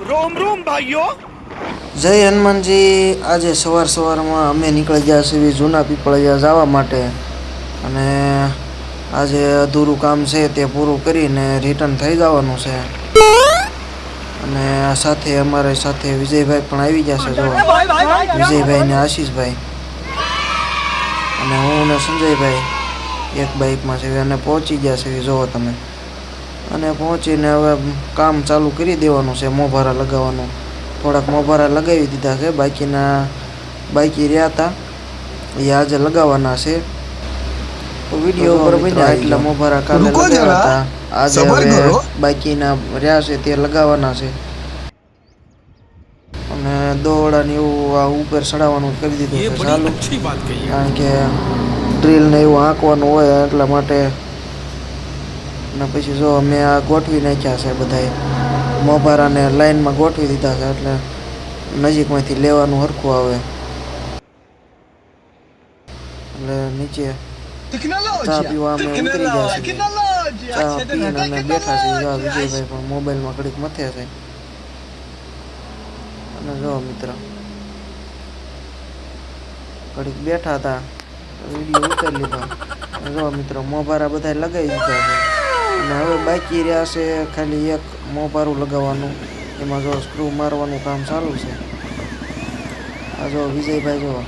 રોમ રોમ ભાઈઓ. જય હનુમાનજી. આજે સવાર સવારમાં અમે નીકળી ગયા છીએ જૂના પીપળિયા જવા માટે. અને આજે અધૂરું કામ છે તે પૂરું કરીને રિટર્ન થઈ જવાનું છે. અને સાથે અમારે સાથે વિજયભાઈ પણ આવી ગયા છે જો વિજયભાઈ ને આશીષભાઈ. અને હું ને સંજયભાઈ એક બાઇકમાં છે અને પહોંચી ગયા છે જોવો તમે. અને પહોંચીને હવે કામ ચાલુ કરી દેવાનું છે મોભારા લગાવવાનું. થોડાક મોભારા લગાવી દીધા છે બાકીના બાકી રહ્યા હતા એ આજે લગાવવાના છે. વીડિયો ઉપર મોભારા કાલે લગાવ્યા હતા. આજે હવે બાકીના રહ્યા છે તે લગાવવાના છે. અને દોડા ને એવું આ ઉપર ચડાવવાનું કરી દીધું ચાલુ. કારણ કે ડ્રીલ ને એવું આંકવાનું હોય એટલા માટે અને પછી જો મેં આ ગોઠવી નાખ્યા છે બધાએ. મોભારાને લાઇનમાં ગોઠવી દીધા છે એટલે નજીકમાંથી લેવાનું હરખું આવે. એટલે નીચે ચા પીવા અમે ઉતરી ગયા છીએ. ચા પીને અમે બેઠા છીએ. જો વિજયભાઈ પણ મોબાઈલમાં ઘડીક મથે છે. અને જો મિત્ર. ઘડીક બેઠા હતા. વીડિયો ઉતારી લીધો. જો મિત્રો મોભારા બધા લગાવી દીધા છે. અને હવે બાકી રહ્યા છે ખાલી એક મોભારું લગાવવાનું. એમાં જો સ્ક્રૂ મારવાનું કામ ચાલુ છે. આ જો વિજયભાઈ જો.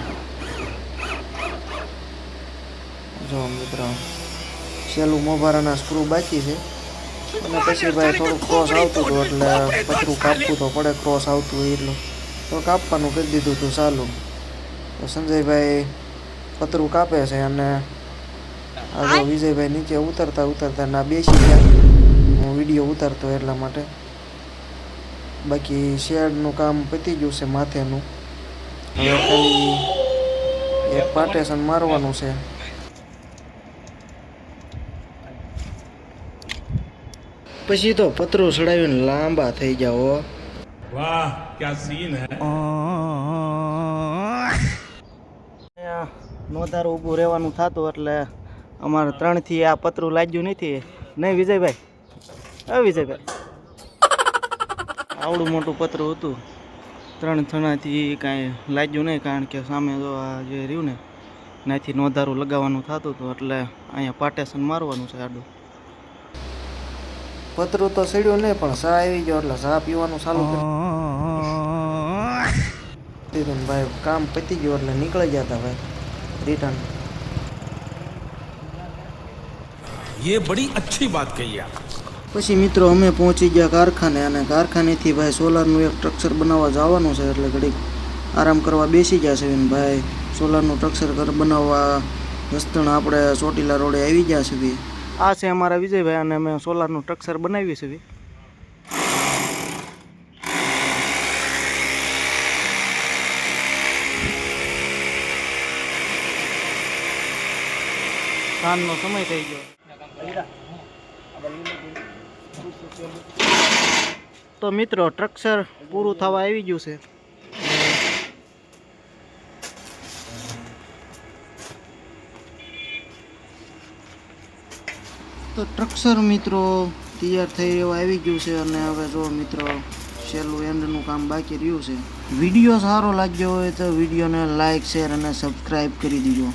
જો મિત્રો, છેલ્લું મોભારાના સ્ક્રૂ બાકી છે. અને પછી ભાઈ થોડુંક ક્રોસ આવતું હતું એટલે પતરું કાપવું તો પડે ક્રોસ આવતું એટલું. તો કાપવાનું કરી દીધું હતું ચાલુ. તો સંજયભાઈ પતરું કાપે છે અને આગળ વિજયભાઈ નીચે ઉતરતા ઉતરતા ના બેસી ગયા. હું વીડિયો ઉતારતો એટલા માટે. બાકી શેડનું કામ પતી ગયું છે માથેનું. હવે ખાલી એક પાર્ટેશન મારવાનું છે. પછી તો પતરું ચડાવીને લાંબા થઈ જાઓ વાહ ક્યાં સીન હે? નો તારું ઊભું રહેવાનું થતું એટલે અમારે ત્રણથી આ પતરું લાગ્યું નથી. નહીં વિજયભાઈ. હા વિજયભાઈ. આવડું મોટું પતરું હતું. ત્રણ થણાથી કાંઈ લાગ્યું નહીં કારણ કે સામે જો આ જે રહ્યું ને નાથી નોધારું લગાવવાનું થતું હતું એટલે અહીંયા પાટેશન મારવાનું છે આડું. પતરું તો સડ્યું નહીં પણ સા આવી ગયો એટલે સા પીવાનું ચાલુ કરી ભાઈ કામ પતી ગયું એટલે નીકળી ગયા હતા ભાઈ રિટર્ન ये બડી અચ્છી વાત કહી આપ પછી મિત્રો અમે પહોંચી ગયા કારખાને અને કારખાનેથી ભાઈ સોલારનું એક સ્ટ્રક્ચર બનાવવા જવાનું છે એટલે ઘડીક આરામ કરવા બેસી ગયા છે ભાઈ સોલારનું સ્ટ્રક્ચર ઘર બનાવવા રસ્તણ આપણે ચોટીલા રોડે આવી ગયા છીએ આ છે અમારા વિજયભાઈ અને અમે સોલારનું સ્ટ્રક્ચર બનાવીએ છીએ સાંજનો સમય થઈ ગયો તો મિત્રો સ્ટ્રક્ચર પૂરું થવા આવી ગયું છે. તો સ્ટ્રક્ચર મિત્રો તૈયાર થઈ રહ્યો, આવી ગયું છે અને હવે જો મિત્રો, છેલ્લું એન્ડનું કામ બાકી રહ્યું છે. વીડિયો સારો લાગ્યો હોય તો વિડીયોને લાઇક શેર અને સબસ્ક્રાઈબ કરી દીજો.